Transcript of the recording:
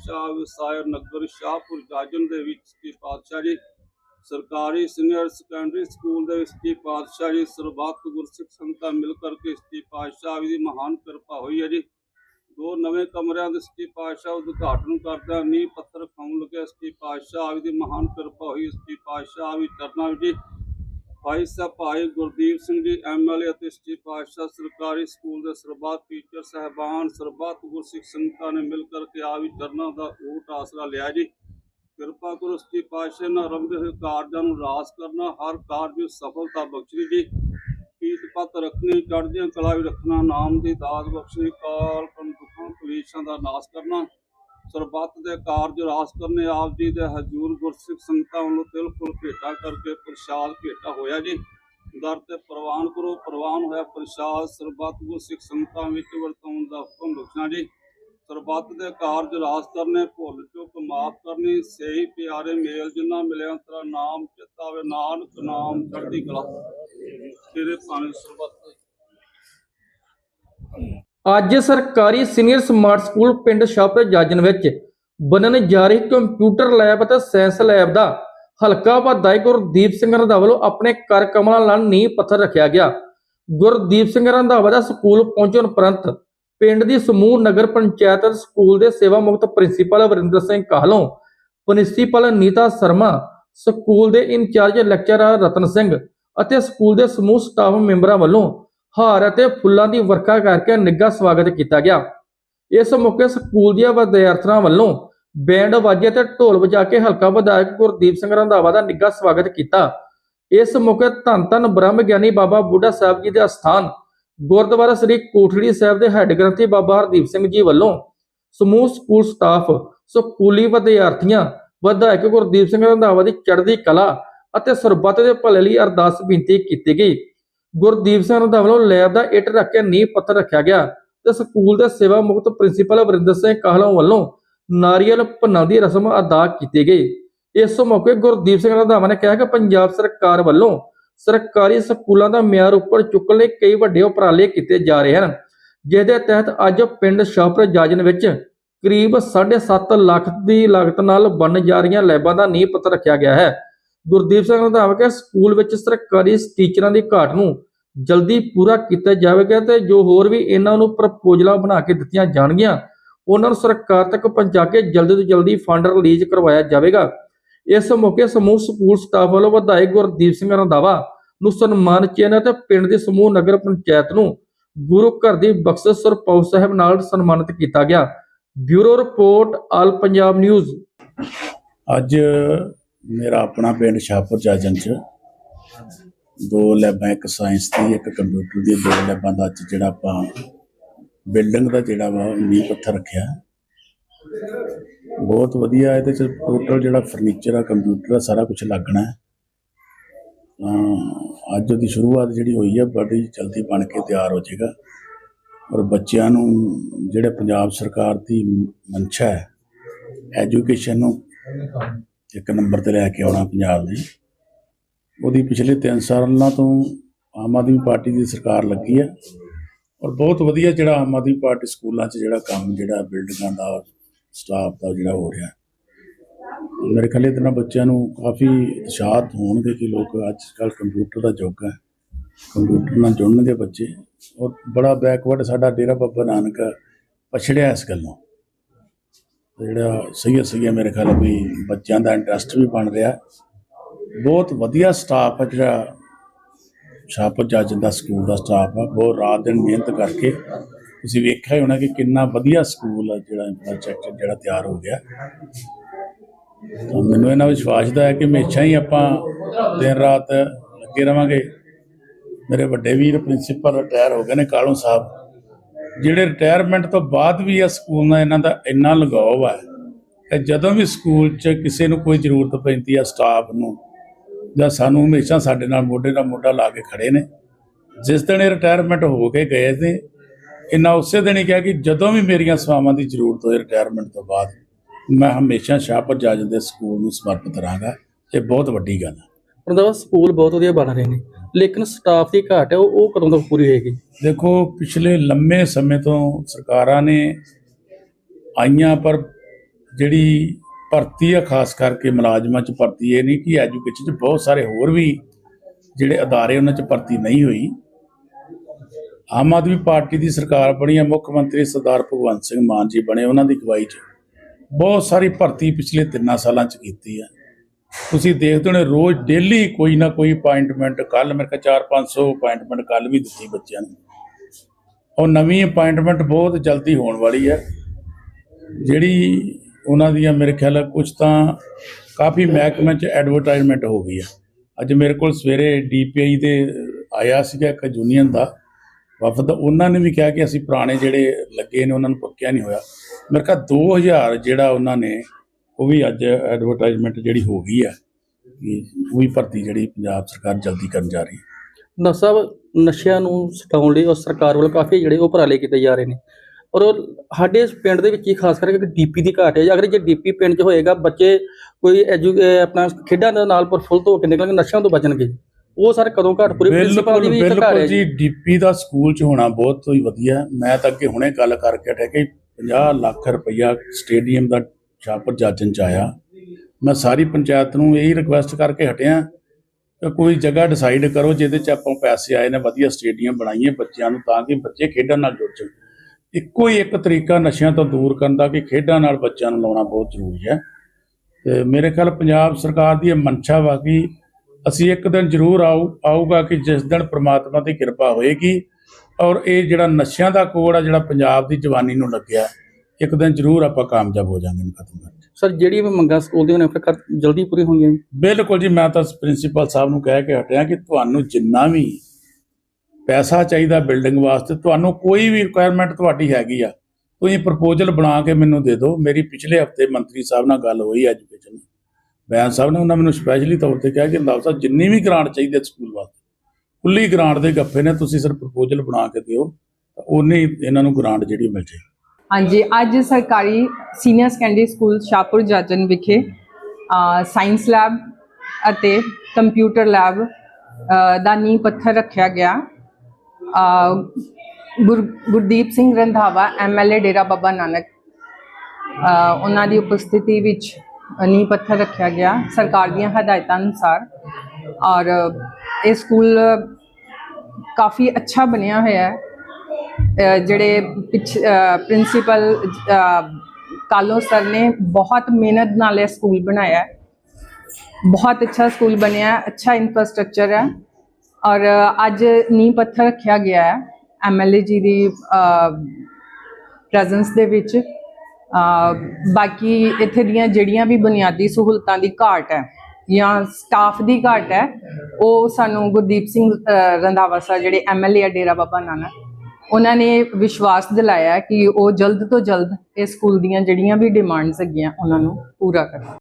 ਪਾਤਸ਼ਾਹ ਵਿਸਾਇਰ ਨਗਰ ਸ਼ਾਹਪੁਰ ਜਾਜਨ ਦੇ ਵਿੱਚ ਸ੍ਰੀ ਪਾਤਸ਼ਾਹ ਜੀ ਸਰਕਾਰੀ ਸੀਨੀਅਰ ਸੈਕੰਡਰੀ ਸਕੂਲ ਦੇ ਵਿੱਚ ਸ੍ਰੀ ਪਾਤਸ਼ਾਹ ਜੀ ਸਰਬੱਤ ਗੁਰਸਿੱਖ ਸੰਗਤਾਂ ਮਿਲ ਕਰਕੇ ਸ੍ਰੀ ਪਾਤਸ਼ਾਹ ਦੀ ਮਹਾਨ ਕਿਰਪਾ ਹੋਈ ਹੈ ਜੀ। ਦੋ ਨਵੇਂ ਕਮਰਿਆਂ ਦੇ ਸ੍ਰੀ ਪਾਤਸ਼ਾਹ ਉਦਘਾਟਨ ਕਰਦਿਆਂ ਨੀਂਹ ਪੱਥਰ ਖਾਉਣ ਲੱਗੇ ਸ੍ਰੀ ਪਾਤਸ਼ਾਹ ਦੀ ਮਹਾਨ ਕਿਰਪਾ ਹੋਈ। ਸ੍ਰੀ ਪਾਤਸ਼ਾਹ ਵੀ ਚਰਨਾਂ ਵਿੱਚ ਭਾਈ ਸਾਹਿਬ ਭਾਈ ਗੁਰਦੀਪ ਸਿੰਘ ਜੀ ਐਮਐਲਏ ਅਤੇ ਸ੍ਰੀ ਪਾਤਸ਼ਾਹ, ਸਰਕਾਰੀ ਸਕੂਲ ਦੇ ਸਰਬੱਤ ਟੀਚਰ, ਸਹਿਬਾਨ, ਸਰਬੱਤ ਗੁਰਸਿੱਖ ਸੰਗਤਾਂ ਨੇ ਮਿਲ ਕਰਕੇ ਆ ਚਰਨਾਂ ਦਾ ਊਟ ਆਸਰਾ ਲਿਆ ਜੀ। ਕਿਰਪਾ ਕਰੋ ਸ੍ਰੀ ਪਾਤਸ਼ਾਹ ਨਾਲ ਆਰੰਭੇ ਹੋਏ ਕਾਰਜਾਂ ਨੂੰ ਰਾਸ ਕਰਨਾ, ਹਰ ਕਾਰਜ ਵਿੱਚ ਸਫਲਤਾ ਬਖਸ਼ਣੀ ਜੀ। ਪੀਤ ਪਤ ਰੱਖਣੀ, ਚੜ੍ਹਦੀਆਂ ਕਲਾ ਵੀ ਰੱਖਣਾ, ਨਾਮ ਦੀ ਦਾਤ ਬਖਸ਼ਣੀ ਕਾਲ ਕੰਨ ਦੁੱਖਾਂ, ਕਲੇਸ਼ਾਂ ਦਾ ਨਾਸ਼ ਕਰਨਾ ਸਰਬੱਤ ਦੇ ਕਾਰਜ ਰਾਸ ਕਰਨੇ ਆਪ ਜੀ ਦੇ ਹਜ਼ੂਰ ਗੁਰਸਿੱਖ ਸੰਗਤਾਂ ਵੱਲੋਂ ਤਿਲ ਫੁਲ ਭੇਟਾ ਕਰਕੇ ਪ੍ਰਸ਼ਾਦ ਭੇਟਾ ਹੋਇਆ ਜੀ। ਦਰ ਤੇ ਪ੍ਰਵਾਨ ਕਰੋ, ਪ੍ਰਵਾਨ ਹੋਇਆ ਪ੍ਰਸ਼ਾਦ, ਸਰਬੱਤ ਗੁਰਸਿੱਖ ਸੰਗਤਾਂ ਵਿੱਚ ਵਰਤਾਉਣ ਦਾ ਹੁਕਮ ਬਖਸ਼ਣਾ ਜੀ। ਸਰਬੱਤ ਦੇ ਕਾਰਜ ਰਾਸ ਕਰਨੇ, ਭੁੱਲ ਚੁੱਕ ਮਾਫ ਕਰਨੀ, ਸਹੀ ਪਿਆਰੇ ਮੇਲ ਜਿਨ੍ਹਾਂ ਮਿਲਿਆ ਤੇਰਾ ਨਾਮ ਚਿਤਾਵੇ ਨਾਨਕ ਨਾਮ ਚੜ੍ਹਦੀ ਕਲਾ। ਤੇਰੇ ਪਾਣੀ ਸਰਬੱਤ ਅੱਜ ਸਰਕਾਰੀ ਸੀਨੀਅਰ ਸਮਾਰਟ ਸਕੂਲ ਪਿੰਡ ਸ਼ਾਹਪੁਰ ਜਾਜਨ ਵਿੱਚ ਬਣਨ ਜਾ ਰਹੀ ਕੰਪਿਊਟਰ ਲੈਬ ਅਤੇ ਸਾਇੰਸ ਲੈਬ ਦਾ ਹਲਕਾ ਵਿਧਾਇਕ ਗੁਰਦੀਪ ਸਿੰਘ ਰੰਧਾਵਾ ਵੱਲੋਂ ਆਪਣੇ ਕਰ ਕਮਲਾਂ ਨਾਲ ਨੀਂਹ ਪੱਥਰ ਰੱਖਿਆ ਗਿਆ। ਗੁਰਦੀਪ ਸਿੰਘ ਰੰਧਾਵਾ ਦਾ ਸਕੂਲ ਪਹੁੰਚਣ ਉਪਰੰਤ ਪਿੰਡ ਦੀ ਸਮੂਹ ਨਗਰ ਪੰਚਾਇਤ ਸਕੂਲ ਦੇ ਸੇਵਾ ਮੁਕਤ principal Varinder Singh Kahlon principal Neeta Sharma, school ਦੇ ਇੰਚਾਰਜ ਲੈਕਚਰਰ ਰਤਨ ਸਿੰਘ ਅਤੇ ਸਕੂਲ ਦੇ ਸਮੂਹ ਸਟਾਫ ਮੈਂਬਰਾਂ ਵੱਲੋਂ ਹਾਰ ਅਤੇ ਫੁੱਲਾਂ ਦੀ ਵਰਖਾ ਕਰਕੇ ਨਿੱਘਾ ਸਵਾਗਤ ਕੀਤਾ ਗਿਆ। ਇਸ ਮੌਕੇ ਸਕੂਲ ਦੀਆਂ ਵਿਦਿਆਰਥਣਾਂ ਵੱਲੋਂ ਬੈਂਡ ਵਾਜੇ ਤੇ ਢੋਲ ਵਜਾ ਕੇ ਹਲਕਾ ਵਿਧਾਇਕ ਗੁਰਦੀਪ ਸਿੰਘ ਰੰਧਾਵਾ ਦਾ ਨਿੱਘਾ ਸਵਾਗਤ ਕੀਤਾ। ਇਸ ਮੌਕੇ ਧੰਨ ਧੰਨ ਬ੍ਰਹਮ ਗਿਆਨੀ ਬਾਬਾ ਬੁੱਢਾ ਸਾਹਿਬ ਜੀ ਦੇ ਅਸਥਾਨ, ਗੁਰਦੁਆਰਾ ਸ੍ਰੀ ਕੋਠੜੀ ਸਾਹਿਬ ਦੇ ਹੈੱਡ ਗ੍ਰੰਥੀ ਬਾਬਾ ਹਰਦੀਪ ਸਿੰਘ ਜੀ ਵੱਲੋਂ ਸਮੂਹ ਸਕੂਲ ਸਟਾਫ, ਸਕੂਲੀ ਵਿਦਿਆਰਥੀਆਂ, ਵਿਧਾਇਕ ਗੁਰਦੀਪ ਸਿੰਘ ਰੰਧਾਵਾ ਦੀ ਚੜ੍ਹਦੀ ਕਲਾ ਅਤੇ ਸਰਬੱਤ ਦੇ ਭਲੇ ਲਈ ਅਰਦਾਸ ਬੇਨਤੀ ਕੀਤੀ ਗਈ। ਗੁਰਦੀਪ ਸਿੰਘ ਰੰਧਾਵਾ ਵੱਲੋਂ ਲੈਬ ਦਾ ਇੱਟ ਰੱਖ ਕੇ ਨੀਂਹ ਪੱਥਰ ਰੱਖਿਆ ਗਿਆ ਤੇ ਸਕੂਲ ਦੇ ਸੇਵਾ ਮੁਕਤ ਪ੍ਰਿੰਸੀਪਲ ਵਰਿੰਦਰ ਸਿੰਘ ਕਾਹਲੋਂ ਵੱਲੋਂ ਨਾਰੀਅਲ ਭੰਨਣ ਦੀ ਰਸਮ ਅਦਾ ਕੀਤੀ ਗਈ। ਇਸ ਮੌਕੇ ਗੁਰਦੀਪ ਸਿੰਘ ਰੰਧਾਵਾ ਨੇ ਕਿਹਾ ਕਿ ਪੰਜਾਬ ਸਰਕਾਰ ਵੱਲੋਂ ਸਰਕਾਰੀ ਸਕੂਲਾਂ ਦਾ ਮਿਆਰ ਉੱਪਰ ਚੁੱਕਣ ਲਈ ਕਈ ਵੱਡੇ ਉਪਰਾਲੇ ਕੀਤੇ ਜਾ ਰਹੇ ਹਨ ਜਿਸ ਦੇ ਤਹਿਤ ਅੱਜ ਪਿੰਡ ਸ਼ਾਹਪੁਰ ਜਾਜਨ ਵਿੱਚ ਕਰੀਬ 7.5 ਲੱਖ ਦੀ ਲਾਗਤ ਨਾਲ ਬਣ ਜਾ ਰਹੀਆਂ ਲੈਬਾਂ ਦਾ ਨੀਂਹ ਪੱਥਰ ਰੱਖਿਆ ਗਿਆ ਹੈ। ਗੁਰਦੀਪ ਸਿੰਘ ਰੰਧਾਵਾ ਕਿ ਸਕੂਲ ਵਿੱਚ ਸਰਕਾਰੀ ਟੀਚਰਾਂ ਦੀ ਘਾਟ ਨੂੰ ਜਲਦੀ ਪੂਰਾ ਕੀਤਾ ਜਾਵੇਗਾ ਤੇ ਜੋ ਹੋਰ ਵੀ ਇਹਨਾਂ ਨੂੰ ਪ੍ਰਪੋਜ਼ਲਾਂ ਬਣਾ ਕੇ ਦਿੱਤੀਆਂ ਜਾਣਗੀਆਂ, ਉਹਨਾਂ ਨੂੰ ਸਰਕਾਰ ਤੱਕ ਪਹੁੰਚਾ ਕੇ ਜਲਦੀ ਤੋਂ ਜਲਦੀ ਫੰਡ ਰਿਲੀਜ਼ ਕਰਵਾਇਆ ਜਾਵੇਗਾ। ਇਸ ਮੌਕੇ ਸਮੂਹ ਸਕੂਲ ਸਟਾਫ ਵੱਲੋਂ ਵਿਧਾਇਕ ਗੁਰਦੀਪ ਸਿੰਘ ਰੰਧਾਵਾ ਨੂੰ ਸਨਮਾਨ ਚਿੰਨ੍ਹ ਅਤੇ ਪਿੰਡ ਦੇ ਸਮੂਹ ਨਗਰ ਪੰਚਾਇਤ ਨੂੰ ਗੁਰੂ ਘਰ ਦੀ ਬਖਸ਼ਿਸ਼ ਸਰਪੌ ਸਾਹਿਬ ਨਾਲ ਸਨਮਾਨਿਤ ਕੀਤਾ ਗਿਆ। Bureau report, all Punjab news. ਅੱਜ ਮੇਰਾ ਆਪਣਾ ਪਿੰਡ ਸ਼ਾਹਪੁਰ ਜਾਜਨ ਚ। ਦੋ ਲੈਬਾਂ, ਇੱਕ ਸਾਇੰਸ ਦੀ, ਇੱਕ ਕੰਪਿਊਟਰ ਦੀ। ਦੋ ਲੈਬਾਂ ਦਾ ਅੱਜ ਜਿਹੜਾ ਆਪਾਂ ਬਿਲਡਿੰਗ ਦਾ ਜਿਹੜਾ ਵਾ, ਨੀਂਹ ਪੱਥਰ ਰੱਖਿਆ। ਬਹੁਤ ਵਧੀਆ ਇਹਦੇ ਚ ਟੋਟਲ ਜਿਹੜਾ ਫਰਨੀਚਰ ਆ, ਕੰਪਿਊਟਰ ਆ, ਸਾਰਾ ਕੁਝ ਲੱਗਣਾ ਹੈ। ਤਾਂ ਅੱਜ ਉਹਦੀ ਸ਼ੁਰੂਆਤ ਜਿਹੜੀ ਹੋਈ ਆ, ਬੜੀ ਜਲਦੀ ਬਣ ਕੇ ਤਿਆਰ ਹੋ ਜਾਏਗਾ। ਔਰ ਬੱਚਿਆਂ ਨੂੰ ਜਿਹੜੇ ਪੰਜਾਬ ਸਰਕਾਰ ਦੀ ਮਨਸ਼ਾ ਹੈ ਐਜੂਕੇਸ਼ਨ ਨੂੰ ਇੱਕ ਨੰਬਰ ਤੇ ਲੈ ਕੇ ਆਉਣਾ ਪੰਜਾਬ ਨੇ ਉਹਦੀ ਪਿਛਲੇ 3 ਸਾਲਾਂ ਤੋਂ ਆਮ ਆਦਮੀ ਪਾਰਟੀ ਦੀ ਸਰਕਾਰ ਲੱਗੀ ਹੈ ਔਰ ਬਹੁਤ ਵਧੀਆ ਜਿਹੜਾ ਆਮ ਆਦਮੀ ਪਾਰਟੀ ਸਕੂਲਾਂ 'ਚ ਜਿਹੜਾ ਕੰਮ, ਜਿਹੜਾ ਬਿਲਡਿੰਗਾਂ ਦਾ, ਸਟਾਫ ਦਾ ਜਿਹੜਾ ਹੋ ਰਿਹਾ। ਮੇਰੇ ਖਿਆਲ ਇਹਦੇ ਨਾਲ ਬੱਚਿਆਂ ਨੂੰ ਕਾਫੀ ਉਤਸ਼ਾਹਤ ਹੋਣਗੇ ਕਿ ਲੋਕ ਅੱਜ ਕੱਲ੍ਹ ਕੰਪਿਊਟਰ ਦਾ ਯੁੱਗ ਹੈ। ਕੰਪਿਊਟਰ ਨਾਲ ਜੁੜਨਗੇ ਬੱਚੇ ਔਰ ਬੜਾ ਬੈਕਵਰਡ ਸਾਡਾ ਡੇਰਾ ਬਾਬਾ ਨਾਨਕ ਪਛੜਿਆ ਇਸ ਗੱਲੋਂ। ਜਿਹੜਾ ਸਹੀ ਸਹੀ ਮੇਰੇ ਖਿਆਲ ਵੀ ਬੱਚਿਆਂ ਦਾ ਇੰਟਰਸਟ ਵੀ ਬਣ ਰਿਹਾ। ਬਹੁਤ ਵਧੀਆ ਸਟਾਫ ਹੈ ਜਿਹੜਾ ਸ਼ਾਹਪੁਰ ਜੱਜ ਦਾ, ਸਕੂਲ ਦਾ ਸਟਾਫ ਆ। ਬਹੁਤ ਰਾਤ ਦਿਨ ਮਿਹਨਤ ਕਰਕੇ ਤੁਸੀਂ ਵੇਖਿਆ ਹੀ ਹੋਣਾ ਕਿ ਕਿੰਨਾ ਵਧੀਆ ਸਕੂਲ ਆ ਜਿਹੜਾ ਇੰਫਰਾਸਟ੍ਰਕਚਰ ਜਿਹੜਾ ਤਿਆਰ ਹੋ ਗਿਆ। ਮੈਨੂੰ ਇਹਨਾਂ ਵਿਸ਼ਵਾਸ ਦਾ ਹੈ ਕਿ ਹਮੇਸ਼ਾ ਹੀ ਆਪਾਂ ਦਿਨ ਰਾਤ ਲੱਗੇ ਰਵਾਂਗੇ। ਮੇਰੇ ਵੱਡੇ ਵੀਰ ਪ੍ਰਿੰਸੀਪਲ ਰਿਟਾਇਰ ਹੋ ਗਏ ਨੇ, ਕਾਲੂ ਸਾਹਿਬ। ਜਿਹੜੇ ਰਿਟਾਇਰਮੈਂਟ ਤੋਂ ਬਾਅਦ ਵੀ ਇਹ ਸਕੂਲ ਨਾਲ ਇਹਨਾਂ ਦਾ ਇੰਨਾ ਲਗਾਵ ਹੈ ਕਿ ਜਦੋਂ ਵੀ ਸਕੂਲ 'ਚ ਕਿਸੇ ਨੂੰ ਕੋਈ ਜ਼ਰੂਰਤ ਪੈਂਦੀ ਆ ਸਟਾਫ ਨੂੰ, ਜਾਂ ਸਾਨੂੰ ਹਮੇਸ਼ਾ ਸਾਡੇ ਨਾਲ ਮੋਢੇ ਨਾਲ ਮੋਢਾ ਲਾ ਕੇ ਖੜੇ ਨੇ, ਜਿਸ ਦਿਨ ਇਹ ਰਿਟਾਇਰਮੈਂਟ ਹੋ ਕੇ ਗਏ ਸੀ, ਇਹਨਾਂ ਉਸੇ ਦਿਨ ਹੀ ਕਿਹਾ ਕਿ ਜਦੋਂ ਵੀ ਮੇਰੀਆਂ ਸੇਵਾਵਾਂ ਦੀ ਜ਼ਰੂਰਤ ਹੋਏ ਰਿਟਾਇਰਮੈਂਟ ਤੋਂ ਬਾਅਦ, ਮੈਂ ਹਮੇਸ਼ਾ ਸ਼ਾਹਪੁਰ ਜੱਜ ਦੇ ਸਕੂਲ ਨੂੰ ਸਮਰਪਿਤ ਰਹਾਂਗਾ, ਇਹ ਬਹੁਤ ਵੱਡੀ ਗੱਲ ਹੈ ਰੰਧਾਵਾ ਸਕੂਲ ਬਹੁਤ ਵਧੀਆ ਬਣ ਰਹੇ ਨੇ। ਲੇਕਿਨ ਸਟਾਫ ਦੀ ਘਾਟ ਹੈ, ਉਹ ਉਹ ਕਦੋਂ ਤੱਕ ਪੂਰੀ ਹੋਏਗੀ? ਦੇਖੋ, ਪਿਛਲੇ ਲੰਮੇ ਸਮੇਂ ਤੋਂ ਸਰਕਾਰਾਂ ਨੇ ਆਈਆਂ, ਪਰ ਜਿਹੜੀ ਭਰਤੀ ਆ, ਖਾਸ ਕਰਕੇ ਮੁਲਾਜ਼ਮਾਂ 'ਚ ਭਰਤੀ, ਇਹ ਨਹੀਂ ਕਿ ਐਜੂਕੇਸ਼ਨ 'ਚ ਬਹੁਤ ਸਾਰੇ ਹੋਰ ਵੀ ਜਿਹੜੇ ਅਦਾਰੇ ਉਹਨਾਂ 'ਚ ਭਰਤੀ ਨਹੀਂ ਹੋਈ। ਆਮ ਆਦਮੀ ਪਾਰਟੀ ਦੀ ਸਰਕਾਰ ਬਣੀ ਹੈ ਮੁੱਖ ਮੰਤਰੀ ਸਰਦਾਰ ਭਗਵੰਤ ਸਿੰਘ ਮਾਨ ਜੀ ਬਣੇ, ਉਹਨਾਂ ਦੀ ਅਗਵਾਈ 'ਚ ਬਹੁਤ ਸਾਰੀ ਭਰਤੀ ਪਿਛਲੇ ਤਿੰਨਾਂ ਸਾਲਾਂ 'ਚ ਕੀਤੀ ਹੈ ਤੁਸੀਂ ਦੇਖਦੇ ਹੋ ਰੋਜ਼ ਡੇਲੀ ਕੋਈ ਨਾ ਕੋਈ ਅਪਾਇੰਟਮੈਂਟ ਕੱਲ ਮੇਰੇ ਕੋਲ 4-500 ਅਪਾਇੰਟਮੈਂਟ ਕੱਲ ਵੀ ਦਿੱਤੀ ਬੱਚਿਆਂ ਨੂੰ। ਉਹ ਨਵੀਂ ਅਪਾਇੰਟਮੈਂਟ ਬਹੁਤ ਜਲਦੀ ਹੋਣ ਵਾਲੀ ਹੈ। ਜਿਹੜੀ ਉਹਨਾਂ ਦੀਆਂ ਮੇਰੇ ਖਿਆਲ ਕੁਝ ਤਾਂ ਕਾਫੀ ਮਹਿਕਮੇ 'ਚ ਐਡਵਰਟਾਈਜ਼ਮੈਂਟ ਹੋ ਗਈ ਹੈ ਅੱਜ ਮੇਰੇ ਕੋਲ ਸਵੇਰੇ ਡੀਪੀਆਈ ਦੇ ਆਇਆ ਸੀਗਾ ਇੱਕ ਯੂਨੀਅਨ ਦਾ। ਵਫਦ ਉਹਨਾਂ ਨੇ ਵੀ ਕਿਹਾ ਕਿ ਅਸੀਂ ਪੁਰਾਣੇ ਜਿਹੜੇ ਲੱਗੇ ਨੇ ਉਹਨਾਂ ਨੂੰ ਪੱਕਿਆ ਨਹੀਂ ਹੋਇਆ। ਮੇਰੇ ਖਿਆਲ 2000 ਜਿਹੜਾ ਉਹਨਾਂ ਨੇ ਉਹ ਵੀ ਅੱਜ ਐਡਵਰਟਾਈਜ਼ਮੈਂਟ ਜਿਹੜੀ ਹੋ ਗਈ ਹੈ ਕਿ ਉਹ ਵੀ ਭਰਤੀ ਜਿਹੜੀ ਪੰਜਾਬ ਸਰਕਾਰ ਜਲਦੀ ਕਰਨ ਜਾ ਰਹੀ ਹੈ। ਡਾਕਟਰ ਸਾਹਿਬ ਨਸ਼ਿਆਂ ਨੂੰ ਸਟਾਉਣ ਲਈ ਉਹ ਸਰਕਾਰ ਵੱਲੋਂ ਕਾਫੀ ਜਿਹੜੇ ਉਪਰਾਲੇ ਕੀਤੇ ਜਾ ਰਹੇ ਨੇ। ਔਰ ਸਾਡੇ ਪਿੰਡ ਦੇ ਵਿੱਚ ਹੀ ਖਾਸ ਕਰਕੇ ਡੀਪੀ ਦੀ ਘਾਟ ਹੈ। ਅਗਰ ਜੇ ਡੀਪੀ ਪਿੰਡ 'ਚ ਹੋਏਗਾ ਬੱਚੇ ਕੋਈ ਐਜੂ ਆਪਣਾ ਖੇਡਾਂ ਦੇ ਨਾਲ ਪ੍ਰਫੁੱਲਤ ਹੋ ਕੇ ਨਿਕਲਣਗੇ ਨਸ਼ਿਆਂ ਤੋਂ ਬਚਣਗੇ। ਉਹ ਸਰ ਕਦੋਂ ਘਾਟ ਪੂਰੀ ਪ੍ਰਿੰਸੀਪਲ ਦੀ ਵੀ ਬਿਲਕੁਲ ਹੈ ਜੀ ਡੀਪੀ ਦਾ ਸਕੂਲ ਚ ਹੋਣਾ ਬਹੁਤ ਹੀ ਵਧੀਆ। ਮੈਂ ਤਾਂ ਅੱਗੇ ਹੁਣੇ ਗੱਲ ਕਰਕੇ ਹਟਿਆ ਕਿ 50 ਲੱਖ ਰੁਪਈਆ ਸਟੇਡੀਅਮ ਦਾ ਸ਼ਾਹਪੁਰ ਜਾਜਨ ਚ ਆਇਆ। ਮੈਂ ਸਾਰੀ ਪੰਚਾਇਤ ਨੂੰ ਇਹੀ ਰਿਕੁਐਸਟ ਕਰਕੇ ਹਟਿਆ ਕਿ ਕੋਈ ਜਗ੍ਹਾ ਡਿਸਾਈਡ ਕਰੋ ਜਿਹਦੇ ਚ ਆਪਾਂ ਪੈਸੇ ਆਏ ਨੇ, ਵਧੀਆ ਸਟੇਡੀਅਮ ਬਣਾਈਏ ਬੱਚਿਆਂ ਨੂੰ ਤਾਂ ਕਿ ਬੱਚੇ ਖੇਡਾਂ ਨਾਲ ਜੁੜ ਜਾਣ। ਇੱਕੋ ਹੀ ਇੱਕ ਤਰੀਕਾ ਨਸ਼ਿਆਂ ਤੋਂ ਦੂਰ ਕਰਨ ਦਾ ਕਿ ਖੇਡਾਂ ਨਾਲ ਬੱਚਿਆਂ ਨੂੰ ਲਾਉਣਾ ਬਹੁਤ ਜ਼ਰੂਰੀ ਹੈ। ਤੇ ਮੇਰੇ ਖਿਆਲ ਪੰਜਾਬ ਸਰਕਾਰ ਦੀ ਇਹ ਮਨਸ਼ਾ ਵਾ ਕਿ ਅਸੀਂ ਇੱਕ ਦਿਨ ਜ਼ਰੂਰ ਆਊ, ਆਊਗਾ ਕਿ ਜਿਸ ਦਿਨ ਪ੍ਰਮਾਤਮਾ ਦੀ ਕਿਰਪਾ ਹੋਏਗੀ ਔਰ ਇਹ ਜਿਹੜਾ ਨਸ਼ਿਆਂ ਦਾ ਕੋੜ ਆ, ਜਿਹੜਾ ਪੰਜਾਬ ਦੀ ਜਵਾਨੀ ਨੂੰ ਲੱਗਿਆ ਇੱਕ ਦਿਨ ਜ਼ਰੂਰ ਆਪਾਂ ਕਾਮਯਾਬ ਹੋ ਜਾਾਂਗੇ ਇਹਨੂੰ ਖਤਮ ਕਰਨ 'ਚ। ਸਰ ਜਿਹੜੀ ਵੀ ਮੰਗਾਂ ਸਕੂਲ ਦੀਆਂ ਨੇ ਫਿਰ ਕਰ- ਜਲਦੀ ਪੂਰੀ ਹੋਣਗੀਆਂ ਜੀ? ਬਿਲਕੁਲ ਜੀ ਮੈਂ ਤਾਂ ਪ੍ਰਿੰਸੀਪਲ ਸਾਹਿਬ ਨੂੰ ਕਹਿ ਕੇ ਹਟਿਆ ਕਿ ਤੁਹਾਨੂੰ ਜਿੰਨਾ ਵੀ ਪੈਸਾ ਚਾਹੀਦਾ ਬਿਲਡਿੰਗ ਵਾਸਤੇ ਤੁਹਾਨੂੰ ਕੋਈ ਵੀ ਰਿਕੁਆਇਰਮੈਂਟ ਤੁਹਾਡੀ ਹੈਗੀ ਆ ਤੁਸੀਂ ਪ੍ਰਪੋਜ਼ਲ ਬਣਾ ਕੇ ਮੈਨੂੰ ਦੇ ਦਿਓ। ਮੇਰੀ ਪਿਛਲੇ ਹਫ਼ਤੇ ਮੰਤਰੀ ਸਾਹਿਬ ਨਾਲ ਗੱਲ ਹੋਈ ਐਜੂਕੇਸ਼ਨ ਬੈਂਸ ਸਾਹਿਬ ਨੇ ਉਹਨਾਂ ਮੈਨੂੰ ਸਪੈਸ਼ਲੀ ਤੌਰ ਤੇ ਕਿਹਾ ਕਿ ਰੰਧਾਵਾ ਸਾਹਿਬ ਜਿੰਨੀ ਵੀ ਗ੍ਰਾਂਟ ਚਾਹੀਦੀ ਹੈ ਸਕੂਲ ਵਾਸਤੇ ਖੁੱਲੀ ਗ੍ਰਾਂਟ ਦੇ ਗੱਫੇ ਨੇ ਤੁਸੀਂ ਸਿਰ ਪ੍ਰਪੋਜ਼ਲ ਬਣਾ ਕੇ ਦਿਓ ਤਾਂ ਉਨੀ ਇਹਨਾਂ ਨੂੰ ਗ੍ਰਾਂਟ ਜਿਹੜੀ ਮਿਲ ਜਾਏ ਹਾਂਜੀ, ਅੱਜ ਸਰਕਾਰੀ senior secondary school Shahpur Jajan ਵਿਖੇ ਸਾਇੰਸ ਲੈਬ ਅਤੇ ਕੰਪਿਊਟਰ ਲੈਬ ਦਾ ਨੀਂਹ ਪੱਥਰ ਰੱਖਿਆ ਗਿਆ। ਗੁਰ- ਗੁਰਦੀਪ ਸਿੰਘ ਰੰਧਾਵਾ ਐਮਐਲਏ ਡੇਰਾ ਬਾਬਾ ਨਾਨਕ। ਉਹਨਾਂ ਦੀ ਉਪਸਥਿਤੀ ਵਿੱਚ ਨੀਂਹ ਪੱਥਰ ਰੱਖਿਆ ਗਿਆ ਸਰਕਾਰ ਦੀਆਂ ਹਦਾਇਤਾਂ ਅਨੁਸਾਰ। ਔਰ ਇਹ ਸਕੂਲ ਕਾਫੀ ਅੱਛਾ ਬਣਿਆ ਹੋਇਆ ਹੈ। ਜਿਹੜੇ ਪ੍ਰਿੰਸੀਪਲ ਕਾਲੋ ਸਰ ਨੇ ਬਹੁਤ ਮਿਹਨਤ ਨਾਲ ਇਹ ਸਕੂਲ ਬਣਾਇਆ। ਬਹੁਤ ਅੱਛਾ ਸਕੂਲ ਬਣਿਆ, ਅੱਛਾ ਇਨਫਰਾਸਟ੍ਰਕਚਰ ਹੈ। ਔਰ ਅੱਜ ਨੀਂਹ ਪੱਥਰ ਰੱਖਿਆ ਗਿਆ ਹੈ ਐਮਐਲਏ ਜੀ ਦੀ ਪ੍ਰੈਜ਼ੈਂਸ ਦੇ ਵਿੱਚ। ਬਾਕੀ ਇੱਥੇ ਦੀਆਂ ਜਿਹੜੀਆਂ ਵੀ ਬੁਨਿਆਦੀ ਸਹੂਲਤਾਂ ਦੀ ਘਾਟ ਹੈ ਜਾਂ ਸਟਾਫ ਦੀ ਘਾਟ ਹੈ, ਉਹ ਸਾਨੂੰ ਗੁਰਦੀਪ ਸਿੰਘ ਰੰਧਾਵਾ ਸਰ ਜਿਹੜੇ ਐਮਐਲਏ ਆ ਡੇਰਾ ਬਾਬਾ ਨਾਨਕ ਉਹਨਾਂ ਨੇ ਵਿਸ਼ਵਾਸ ਦਿਲਾਇਆ ਕਿ ਉਹ ਜਲਦ ਤੋਂ ਜਲਦ ਇਸ ਸਕੂਲ ਦੀਆਂ ਜਿਹੜੀਆਂ ਵੀ ਡਿਮਾਂਡਸ ਹੈਗੀਆਂ ਉਹਨਾਂ ਨੂੰ ਪੂਰਾ ਕਰਨ।